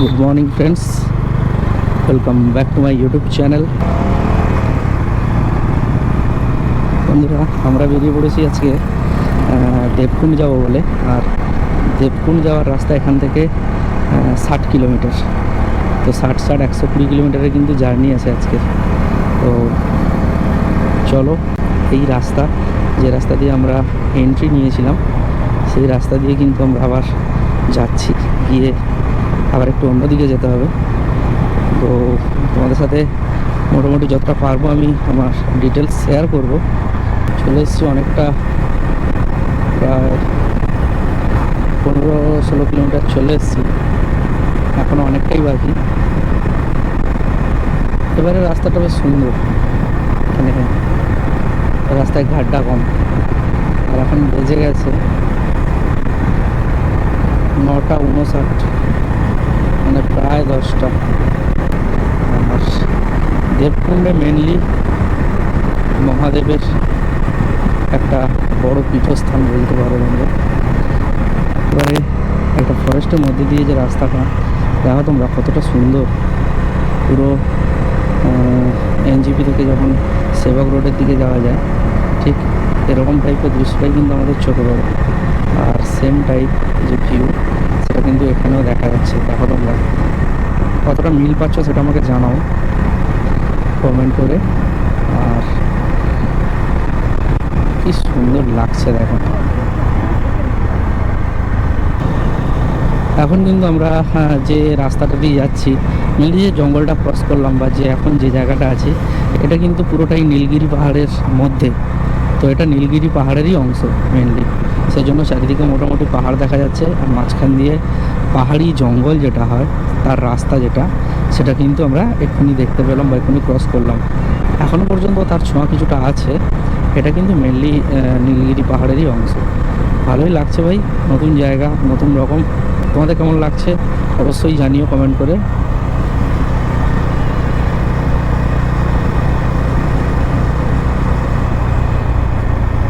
Good morning friends welcome back to my YouTube channel বন্ধুরা, আমরা বেরিয়ে পড়েছি আজকে দেবকুণ্ড যাব বলে। আর দেবকুণ্ড যাওয়ার রাস্তা এখান থেকে ষাট কিলোমিটার। তো ষাট ষাট, একশো কুড়ি কিলোমিটারের কিন্তু জার্নি আছে আজকে তো চলো, এই রাস্তা, যে রাস্তা দিয়ে আমরা এন্ট্রি নিয়েছিলাম, সেই রাস্তা দিয়ে কিন্তু আমরা আবার যাচ্ছি। গিয়ে আবার একটু অন্যদিকে যেতে হবে। তো তোমাদের সাথে মোটামুটি যতটা পারব আমি আমার ডিটেলস শেয়ার করব। চলে এসেছি অনেকটা প্রায় পনেরো ষোলো কিলোমিটার চলে এসেছি। এখনও অনেকটাই বাকি। এবারে রাস্তাটা বেশ সুন্দর। এখানে রাস্তায় ঘাটটা কম। আর এখন বেজে গেছে নটা উনষাট। মানে প্রায় দশটা। আর দেবকুণ্ডে মেনলি মহাদেবের একটা বড় পীঠস্থান বলতে পারো তোমরা। এবারে একটা ফরেস্টের মধ্যে দিয়ে যে রাস্তাটা, দেখো তোমরা কতটা সুন্দর। পুরো এনজিপি থেকে যখন সেবক রোডের দিকে যাওয়া যায়, ঠিক এরকম টাইপের দৃশ্যটাই কিন্তু আমাদের চোখে পড়ে। আর সেম টাইপ যে ভিউ কিন্তু এখানেও দেখা যাচ্ছে দেখো তোমরা। কতটা মিল পাচ্ছ সেটা আমাকে জানাও কমেন্ট করে। আর কি সুন্দর লাগছে দেখো। এখন কিন্তু আমরা আহ, যে রাস্তাটা দিয়ে যাচ্ছি মেনলি যে জঙ্গলটা ক্রস করলাম বা যে এখন যে জায়গাটা আছে এটা কিন্তু পুরোটাই নীলগিরি পাহাড়ের মধ্যে। তো এটা নীলগিরি পাহাড়েরই অংশ মেনলি সেজন্য চারিদিকে মোটামুটি পাহাড় দেখা যাচ্ছে আর মাঝখান দিয়ে পাহাড়ি জঙ্গল যেটা হয়, তার রাস্তা যেটা, সেটা কিন্তু আমরা এক্ষুনি দেখতে পেলাম বা এক্ষুনি ক্রস করলাম। এখনও পর্যন্ত তার ছোঁয়া কিছুটা আছে, এটা কিন্তু মেনলি নীলগিরি পাহাড়েরই অংশ। ভালোই লাগছে ভাই, নতুন জায়গা, নতুন রকম। তোমাদের কেমন লাগছে? অবশ্যই জানিও কমেন্ট করে।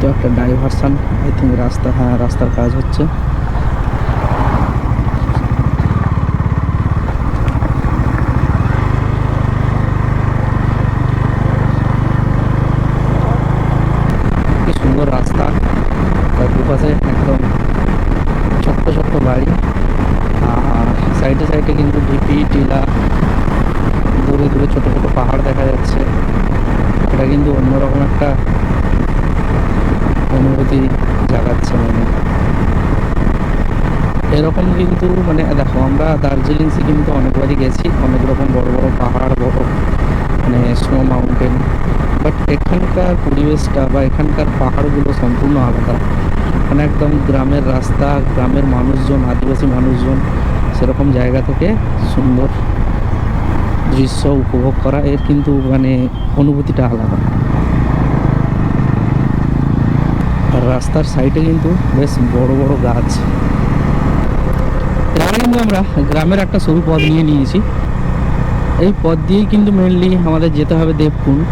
একটা ডাইভারসান আই থিঙ্ক রাস্তা হ্যাঁ রাস্তার কাজ হচ্ছে কি সুন্দর রাস্তা তার দুপাশে একদম ছোট্ট ছোট্ট বাড়ি আর সাইডে সাইডে কিন্তু ঢিপি টিলা দূরে দূরে ছোট ছোট পাহাড় দেখা যাচ্ছে এটা কিন্তু অন্যরকম একটা অনুভূতি জাগাচ্ছে মনে এরকম কিন্তু মানে দেখো আমরা দার্জিলিং, সিকিম তো অনেকবারই গেছি। অনেক রকম বড় বড় পাহাড়, বড় মানে স্নো মাউন্টেন বাট এখানকার পরিবেশটা বা এখানকার পাহাড়গুলো সম্পূর্ণ আলাদা। মানে একদম গ্রামের রাস্তা, গ্রামের মানুষজন, আদিবাসী মানুষজন সেরকম জায়গা থেকে সুন্দর দৃশ্য উপভোগ করা। এর কিন্তু মানে অনুভূতিটা আলাদা। আর রাস্তার সাইডে কিন্তু বেশ বড় বড় গাছ। কিন্তু আমরা গ্রামের একটা সরু পথ নিয়ে নিয়েছি। এই পথ দিয়েই কিন্তু মেনলি আমাদের যেতে হবে দেবকুণ্ড।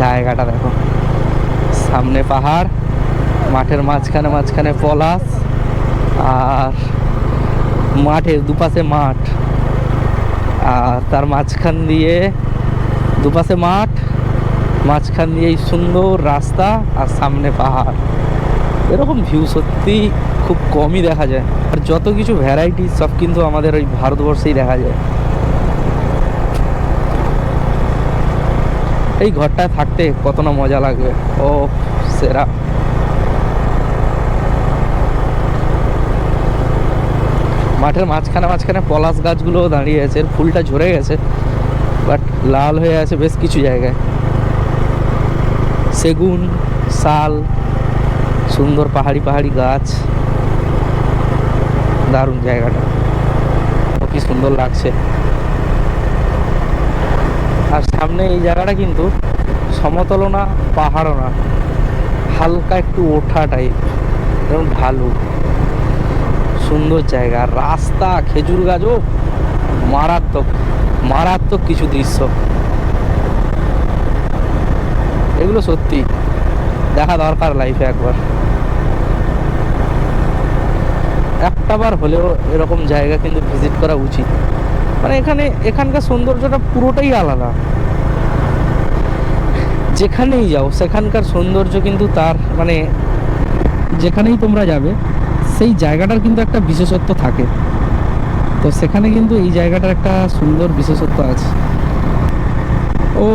জায়গাটা দেখো। সামনে পাহাড়, মাঠের মাঝখানে মাঝখানে পলাশ, আর মাঠের দুপাশে মাঠ। আর তার মাঝখান দিয়ে দুপাশে মাঠ, মাঝখান দিয়ে এই সুন্দর রাস্তা আর সামনে পাহাড়। এরকম ভিউ সত্যি খুব কমই দেখা যায়। আর যত কিছু ভ্যারাইটি সব কিন্তু আমাদের ওই ভারতবর্ষেই দেখা যায়। এই ঘরটায় থাকতে কত না মজা লাগবে। ও, সেরা। মাঠের মাঝখানে মাঝখানে পলাশ গাছগুলো দাঁড়িয়ে আছে, এর ফুলটা ঝরে গেছে বাট লাল হয়ে আছে বেশ কিছু জায়গায়। সেগুন, শাল, সুন্দর পাহাড়ি পাহাড়ি গাছ। দারুণ জায়গাটা। কি সুন্দর লাগছে। আর সামনে এই জায়গাটা কিন্তু সমতলও না পাহাড়ও না হালকা একটু ওঠা টাইপ এবং ঢালু। সুন্দর জায়গা। রাস্তা, খেজুর গাছও মারাত্মক মারাত্মক কিছু দৃশ্য। এগুলো সত্যি। দেখা দরকার লাইফে একবার। একটা বার হলেও এরকম জায়গা কিন্তু ভিজিট করা উচিত। মানে এখানে, এখানকার সৌন্দর্যটা পুরোটাই আলাদা। যেখানেই যাও, সেখানকার সৌন্দর্য কিন্তু তার মানে যেখানেই তোমরা যাবে, সেই জায়গাটার কিন্তু একটা বিশেষত্ব থাকে। তো সেখানে কিন্তু এই জায়গাটার একটা সুন্দর বিশেষত্ব আছে। ও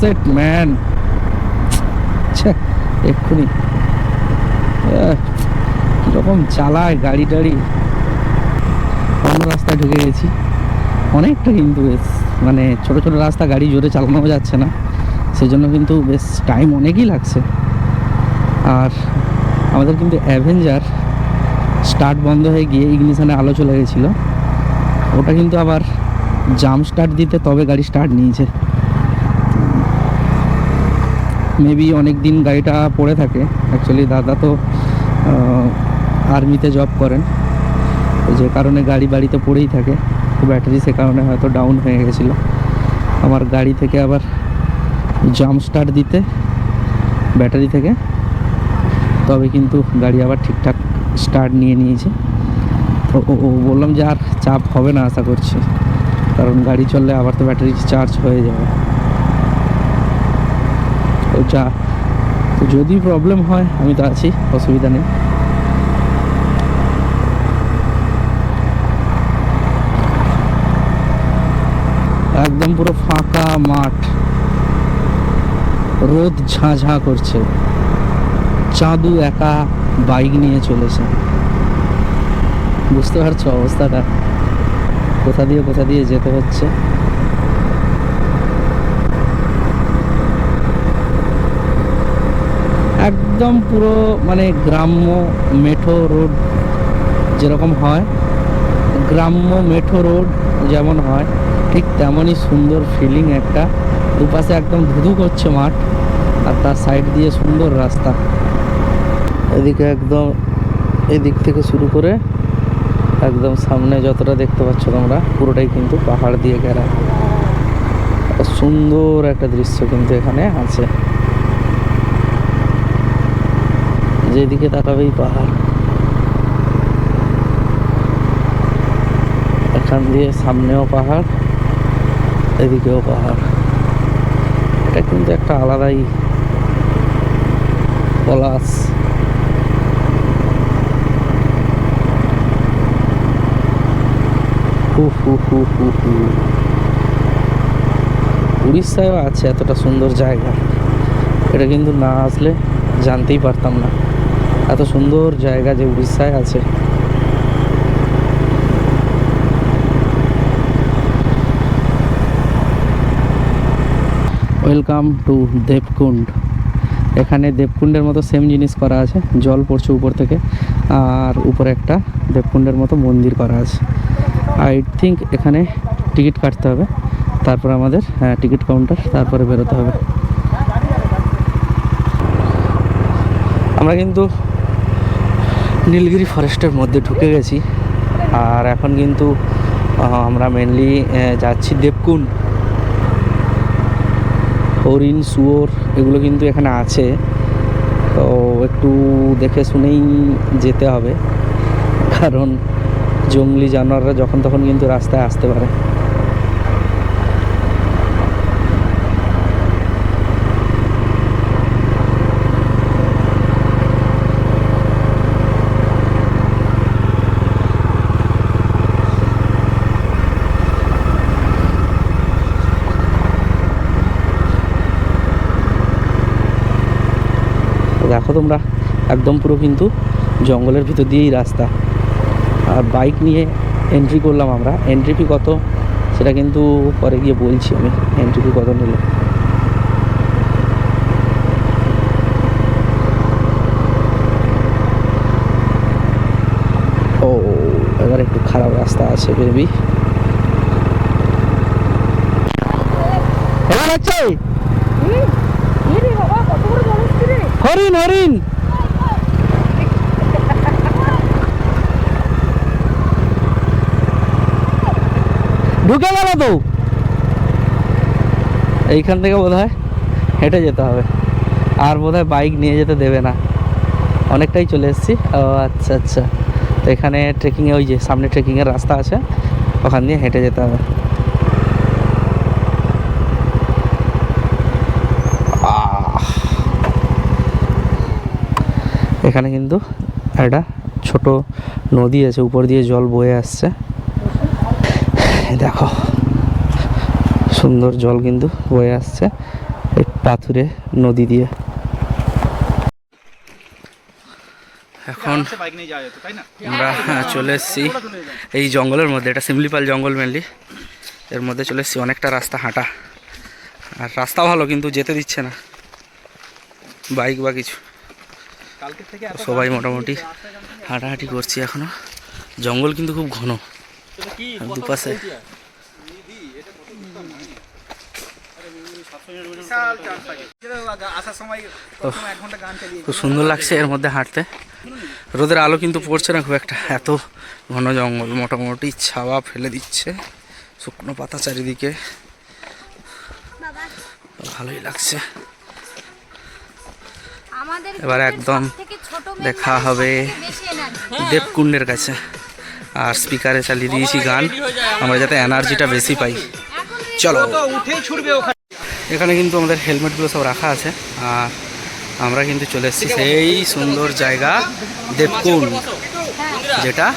সেট, ম্যান। এক্ষুনি। আহ, কীরকম চালায় গাড়ি টাড়ি। অন্য রাস্তায় ঢুকে গেছি। অনেকটা কিন্তু বেশ মানে ছোট ছোট রাস্তা গাড়ি জোরে চালানো যাচ্ছে না। সেই জন্য কিন্তু বেশ টাইম অনেকই লাগছে। আর আমাদের কিন্তু অ্যাভেঞ্জার স্টার্ট বন্ধ হয়ে গিয়ে ইগনিশনে আলো চলে গেছিল। ওটা কিন্তু আবার জাম স্টার্ট দিতে তবে গাড়ি স্টার্ট নিয়েছে। মেবি অনেক দিন গাড়িটা পড়ে থাকে। অ্যাকচুয়ালি দাদা তো আর্মিতে জব করেন। যে কারণে গাড়ি বাড়িতে পড়েই থাকে। তো ব্যাটারি সে কারণে হয়তো ডাউন হয়ে গেছিল। আমার গাড়ি থেকে আবার জাম স্টার্ট দিতে ব্যাটারি থেকে। তবে কিন্তু গাড়ি আবার ঠিকঠাক স্টার্ট নিয়ে নিয়েছে। তো ও- ও বললাম যে আর চাপ হবে না আশা করছি। কারণ গাড়ি চললে আবার তো ব্যাটারি চার্জ হয়ে যাবে। তো যা, তো যদি প্রবলেম হয়, আমি তো আছি, অসুবিধা নেই একদম পুরো ফাঁকা মাঠ। রোদ ঝাঁঝা করছে। চাঁদু একা বাইক নিয়ে চলেছে। বুঝতে পারছ অবস্থাটা? কোথা দিয়ে কোথা দিয়ে যেতে হচ্ছে? একদম পুরো মানে গ্রাম্য মেঠো রোড যেরকম হয়, গ্রাম্য মেঠো রোড যেমন হয় ঠিক তেমনই সুন্দর ফিলিং একটা। দুপাশে একদম ধুধু করছে মাঠ, আর তার সাইড দিয়ে সুন্দর রাস্তা। এদিকে একদম এদিক থেকে শুরু করে একদম সামনে যতটা দেখতে পাচ্ছ তোমরা, পুরোটাই কিন্তু পাহাড় দিয়ে ঘেরা। সুন্দর একটা দৃশ্য কিন্তু এখানে আছে। যেদিকে তাকাবেই পাহাড়। এখান দিয়ে সামনেও পাহাড়। এদিকেও পাহাড়। এটা কিন্তু একটা আলাদাই পলাশ। উড়িষ্যায়ও আছে এতটা সুন্দর জায়গা। এটা কিন্তু না আসলে জানতেই পারতাম না। এত সুন্দর জায়গা যে উড়িষ্যায় আছে। ওয়েলকাম টু দেবকুণ্ড এখানে দেবকুণ্ডের মতো সেম জিনিস করা আছে। জল পড়ছে উপর থেকে, আর উপরে একটা দেবকুণ্ডের মতো মন্দির করা আছে। আই থিঙ্ক এখানে টিকিট কাটতে হবে। তারপর আমাদের হ্যাঁ টিকিট কাউন্টার, তারপরে বেরোতে হবে। আমরা কিন্তু নীলগিরি ফরেস্টের মধ্যে ঢুকে গেছি। আর এখন কিন্তু আমরা মেনলি যাচ্ছি দেবকুণ্ড হরিণ, শুয়োর এগুলো কিন্তু এখানে আছে। তো একটু দেখে শুনেই যেতে হবে। কারণ জঙ্গলি জানোয়াররা যখন তখন কিন্তু রাস্তায় আসতে পারে। তোমরা। একদম পুরো কিন্তু জঙ্গলের ভিতর দিয়েই রাস্তা। আর বাইক নিয়ে এন্ট্রি করলাম আমরা। এন্ট্রি ফি কত? সেটা কিন্তু পরে গিয়ে বলছি আমি। এন্ট্রি ফি কত নিল? ও, এবার একটু খারাপ রাস্তা আছে এবার আছে এরে বাবা কত বড় জল এসছে রে হরিণ হরিণ। ঢুকে গেল তো। এইখান থেকে বোধ হয় হেঁটে যেতে হবে। আর বোধ বাইক নিয়ে যেতে দেবে না। অনেকটাই চলে এসেছি। ও আচ্ছা আচ্ছা। তো এখানে ট্রেকিংয়ে ওই যে সামনে ট্রেকিংয়ের রাস্তা আছে। ওখান দিয়ে হেঁটে যেতে হবে। এখানে কিন্তু একটা ছোট নদী আছে, উপর দিয়ে জল বয়ে আসছে। দেখো, সুন্দর জল কিন্তু বয়ে আসছে এই পাথুরে নদী দিয়ে। এখন আমরা চলে এসেছি এই জঙ্গলের মধ্যে, এটা শিমলিপাল জঙ্গল মেনলি এর মধ্যে চলে এসেছি, অনেকটা রাস্তা হাঁটা। আর রাস্তা ভালো, কিন্তু যেতে দিচ্ছে না। বাইক বা কিছু। সবাই মোটামুটি হাঁটাহাঁটি করছি এখনও। জঙ্গল কিন্তু খুব ঘন। দুপাশে বিশাল চান্স থাকে। আসার সময় প্রথম এক ঘণ্টা গান চালিয়ে খুব সুন্দর লাগছে এর মধ্যে হাঁটতে। রোদের আলো কিন্তু পড়ছে না খুব একটা। এত ঘন জঙ্গল মোটামুটি ছাওয়া ফেলে দিচ্ছে। শুকনো পাতা চারিদিকে। ভালোই লাগছে। এবার একদম দেখা হবে। দেবকুণ্ডের কাছে। আর স্পিকারে চালিয়ে দিয়েছি গান। আমরা যাতে এনার্জিটা বেশি পাই। চলো। এখানে কিন্তু আমাদের হেলমেটগুলো সব রাখা আছে। আর আমরা কিন্তু চলে এসেছি সেই সুন্দর জায়গা দেবকুণ্ড। যেটা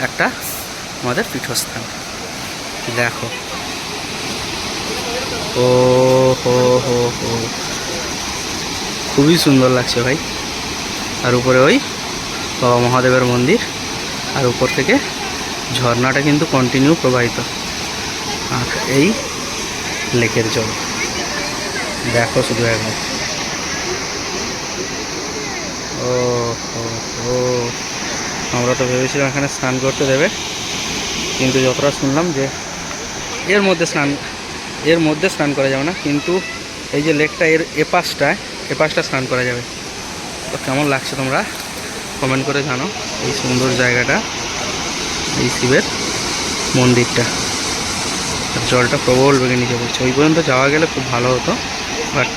একটা আমাদের পীঠস্থান। দেখো। ও হো হো হো। খুবই সুন্দর লাগছে ভাই। আর উপরে ওই বাবা মহাদেবের মন্দির। আর উপর থেকে ঝর্ণাটা কিন্তু কন্টিনিউ প্রবাহিত। আর এই লেকের জল। দেখো শুধু একবার। ও ও আমরা তো ভেবেছিলাম এখানে স্নান করতে দেবে। কিন্তু যতটা শুনলাম যে এর মধ্যে স্নান এর মধ্যে স্নান করা যাবে না। কিন্তু এই যে লেকটা এর এপাশটায় এপাশটা স্নান করা যাবে। তো কেমন লাগছে তোমরা কমেন্ট করে জানো এই সুন্দর জায়গাটা, এই শিবের মন্দিরটা। জলটা প্রবল বেগে নিচে পড়ছে। ওই পর্যন্ত যাওয়া গেলে খুব ভালো হতো বাট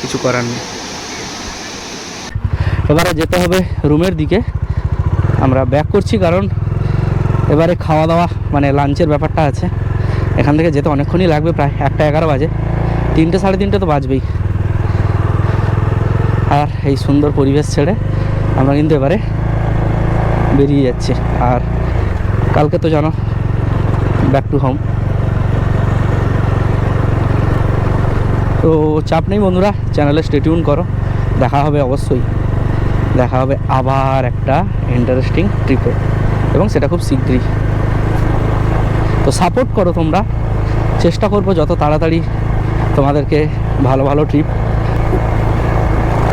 কিছু করার নেই। এবারে যেতে হবে রুমের দিকে। আমরা ব্যাক করছি কারণ এবারে খাওয়া দাওয়া মানে লাঞ্চের ব্যাপারটা আছে। এখান থেকে যেতে অনেকক্ষণই লাগবে, প্রায় একটা এগারো বাজে। তিনটে সাড়ে তিনটে তো বাজবেই। আর এই সুন্দর পরিবেশ ছেড়ে আমরা কিন্তু এবারে বেরিয়ে যাচ্ছি। আর কালকে তো জানো ব্যাক টু হোম তো চাপ নেই বন্ধুরা চ্যানেলে স্টেটিউন করো। দেখা হবে অবশ্যই। দেখা হবে আবার একটা ইন্টারেস্টিং ট্রিপে এবং সেটা খুব শীঘ্রই। তো সাপোর্ট করো তোমরা। চেষ্টা করব যত তাড়াতাড়ি তোমাদেরকে ভালো ভালো ট্রিপ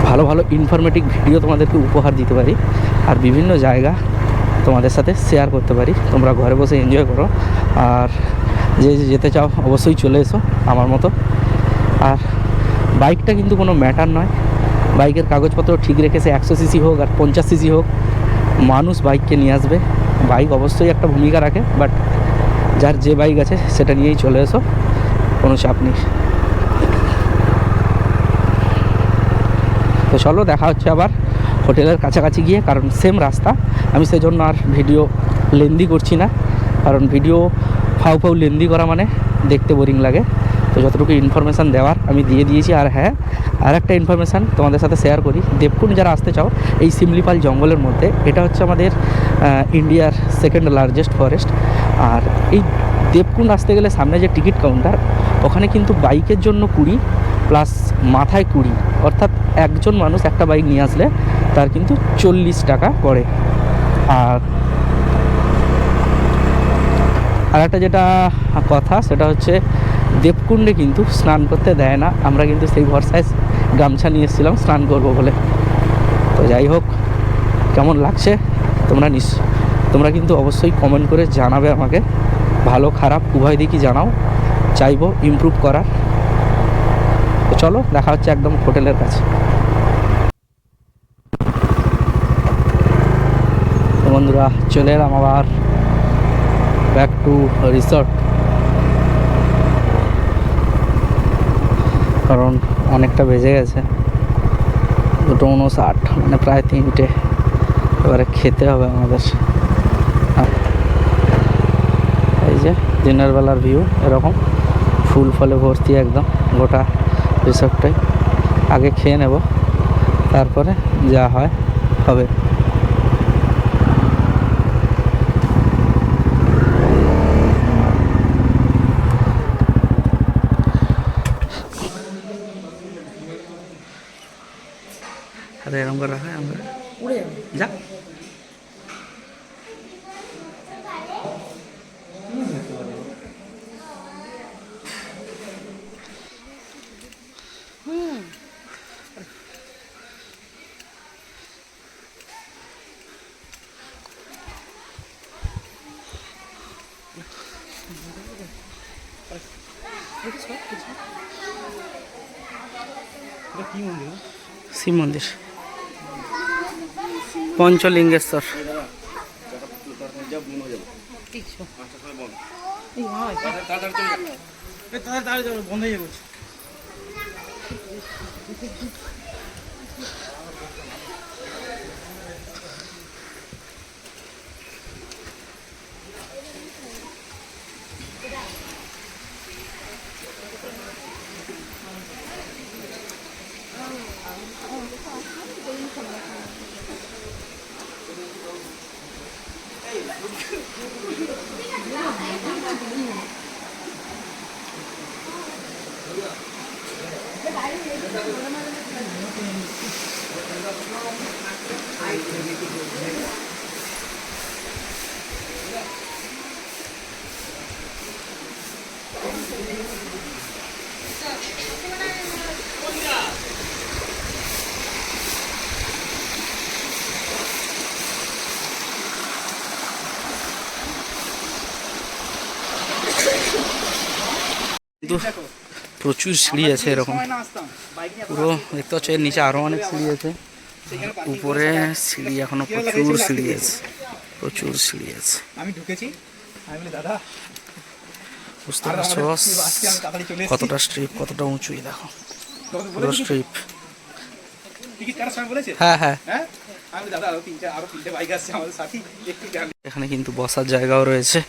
ভালো ভালো ইনফরমেটিভ ভিডিও তোমাদেরকে উপহার দিতে পারি আর বিভিন্ন জায়গা তোমাদের সাথে শেয়ার করতে পারি। তোমরা ঘরে বসে এনজয় করো। আর যে যেতে চাও অবশ্যই চলে এসো আমার মতো। আর বাইকটা কিন্তু কোনো ম্যাটার নয়। বাইকের কাগজপত্র ঠিক রেখেছে একশো সিসি হোক আর পঞ্চাশ সিসি হোক, মানুষ বাইককে নিয়ে আসবে। বাইক অবশ্যই একটা ভূমিকা রাখে বাট যার যে বাইক আছে, সেটা নিয়েই চলে এসো। কোনো চাপ নেই। তো চলো, দেখা হচ্ছে আবার হোটেলের কাছাকাছি গিয়ে, কারণ সেম রাস্তা। আমি সেই জন্য আর ভিডিও লেন্দি করছি না। কারণ ভিডিও ফাউ ফাউ লেন্দি করা মানে দেখতে বোরিং লাগে। তো যতটুকু ইনফরমেশান দেওয়ার আমি দিয়ে দিয়েছি। আর হ্যাঁ আর একটা ইনফরমেশান তোমাদের সাথে শেয়ার করি। দেবকুণ্ড যারা আসতে চাও, এই সিমলিপাল জঙ্গলের মধ্যে, এটা হচ্ছে আমাদের ইন্ডিয়ার সেকেন্ড লার্জেস্ট ফরেস্ট আর এই দেবকুণ্ড আসতে গেলে সামনে যে টিকিট কাউন্টার, ওখানে কিন্তু বাইকের জন্য কুড়ি, প্লাস মাথায় কুড়ি। অর্থাৎ একজন মানুষ একটা বাইক নিয়ে আসলে তার কিন্তু চল্লিশ টাকা পড়ে। আর আর একটা যেটা কথা, সেটা হচ্ছে দেবকুণ্ডে কিন্তু স্নান করতে দেয় না। আমরা কিন্তু সেই ভরসায় গামছা নিয়ে এসেছিলাম, স্নান করব বলে। তো যাই হোক, কেমন লাগছে তোমরা নিস তোমরা কিন্তু অবশ্যই কমেন্ট করে জানাবে আমাকে। ভালো, খারাপ, উভয় দিকই জানাও। চাইব ইমপ্রুভ করার। তো চলো, দেখা হচ্ছে একদম হোটেলের কাছে। বন্ধুরা, চলে এলাম আবার। ব্যাক টু রিসর্ট কারণ অনেকটা বেজে গেছে। দুটো উনষাট মানে প্রায় তিনটে। এবারে খেতে হবে আমাদের আহ, এই যে দিনের বেলার ভিউ এরকম। ফুল ফলে ভর্তি একদম, গোটা রিসর্টটাই আগে খেয়ে নেব, তারপরে যা হয় হবে। এরকম করে রাখা শিব মন্দির। পঞ্চলিঙ্গেশ্বর। এই হয় বন্ধ হয়ে যাবে কিন্তু প্রচুর সিঁড়ি আছে এরকম। পুরো দেখতে পাচ্ছ এর নিচে আরও অনেক সিঁড়ি আছে। উপরে সিঁড়ি এখনও প্রচুর সিঁড়ি আছে। প্রচুর সিঁড়ি আছে। আমি ঢুকেছি। আমি দাদা বুঝতে পারছ। কতটা স্ট্রিপ কতটা উঁচুই দেখো। পুরো স্ট্রিপ হ্যাঁ হ্যাঁ। হ্যাঁ? এখানে কিন্তু বসার জায়গাও রয়েছে।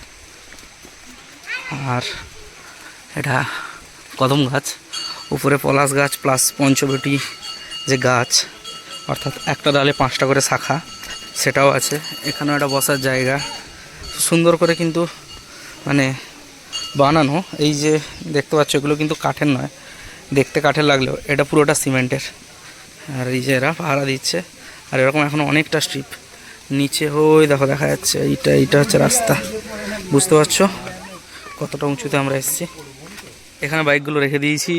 আর এটা কদম গাছ, উপরে পলাশ গাছ প্লাস পঞ্চবটি যে গাছ, অর্থাৎ একটা ডালে পাঁচটা করে শাখা, সেটাও আছে। এখানেও একটা বসার জায়গা। সুন্দর করে কিন্তু মানে বানানো। এই যে দেখতে পাচ্ছ, এগুলো কিন্তু কাঠের নয়। দেখতে কাঠের লাগলেও, এটা পুরোটা সিমেন্টের। আর এই যে এরা ভাড়া দিচ্ছে। আর এরকম এখন অনেকটা স্ট্রিপ নিচে ওই দেখো, দেখা যাচ্ছে, এইটা এইটা হচ্ছে রাস্তা। বুঝতে পারছ? কতটা উঁচুতে আমরা এসেছি। এখানে বাইকগুলো রেখে দিয়েছি।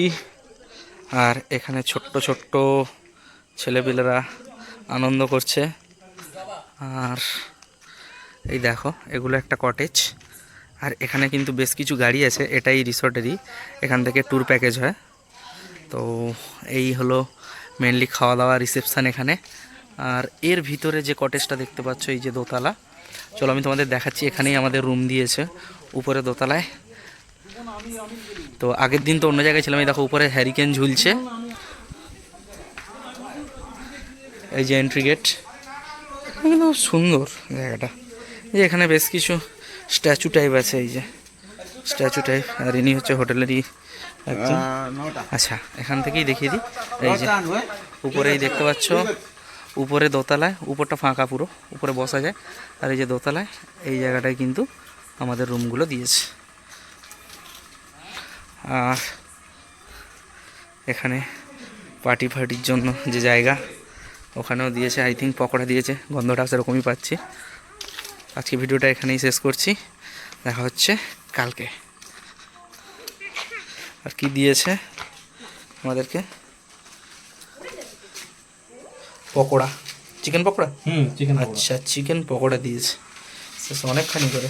আর এখানে ছোট্ট ছোট্ট ছেলেপিলেরা আনন্দ করছে। আর এই দেখো, এগুলো একটা কটেজ আর এখানে কিন্তু বেশ কিছু গাড়ি আছে, এটাই রিসর্টেরই এখান থেকে ট্যুর প্যাকেজ হয়। তো এই হলো মেনলি খাওয়া দাওয়া রিসেপশান এখানে। আর এর ভিতরে যে কটেজটা দেখতে পাচ্ছ, এই যে দোতলা। চলো আমি তোমাদের দেখাচ্ছি, এখানেই আমাদের রুম দিয়েছে, উপরে দোতলায়। তো আগের দিন তো অন্য জায়গায় ছিলাম এই দেখো উপরে হ্যারিকেন ঝুলছে। এই যে এন্ট্রি গেট কিন্তু সুন্দর জায়গাটা। যে এখানে বেশ কিছু স্ট্যাচু টাইপ আছে এই যে স্ট্যাচু টাইপ আর ইনি হচ্ছে হোটেলেরই একজন। আচ্ছা এখান থেকেই দেখিয়ে দিই। এই যে উপরেই দেখতে পাচ্ছ উপরে দোতলায় উপরটা ফাঁকা পুরো উপরে বসা যায়। আর এই যে দোতলায় এই জায়গাটায় কিন্তু আমাদের রুমগুলো দিয়েছে। আর এখানে পার্টি ফার্টির জন্য যে জায়গা ওখানেও দিয়েছে আই থিঙ্ক পকোড়া দিয়েছে গন্ধটা সেরকমই পাচ্ছি। আজকে ভিডিওটা এখানেই শেষ করছি। দেখা হচ্ছে কালকে। আর কি দিয়েছে আমাদেরকে? পকোড়া। চিকেন পকোড়া? হুম চিকেন আচ্ছা চিকেন পকোড়া দিয়েছে। শেষ অনেকখানি করে।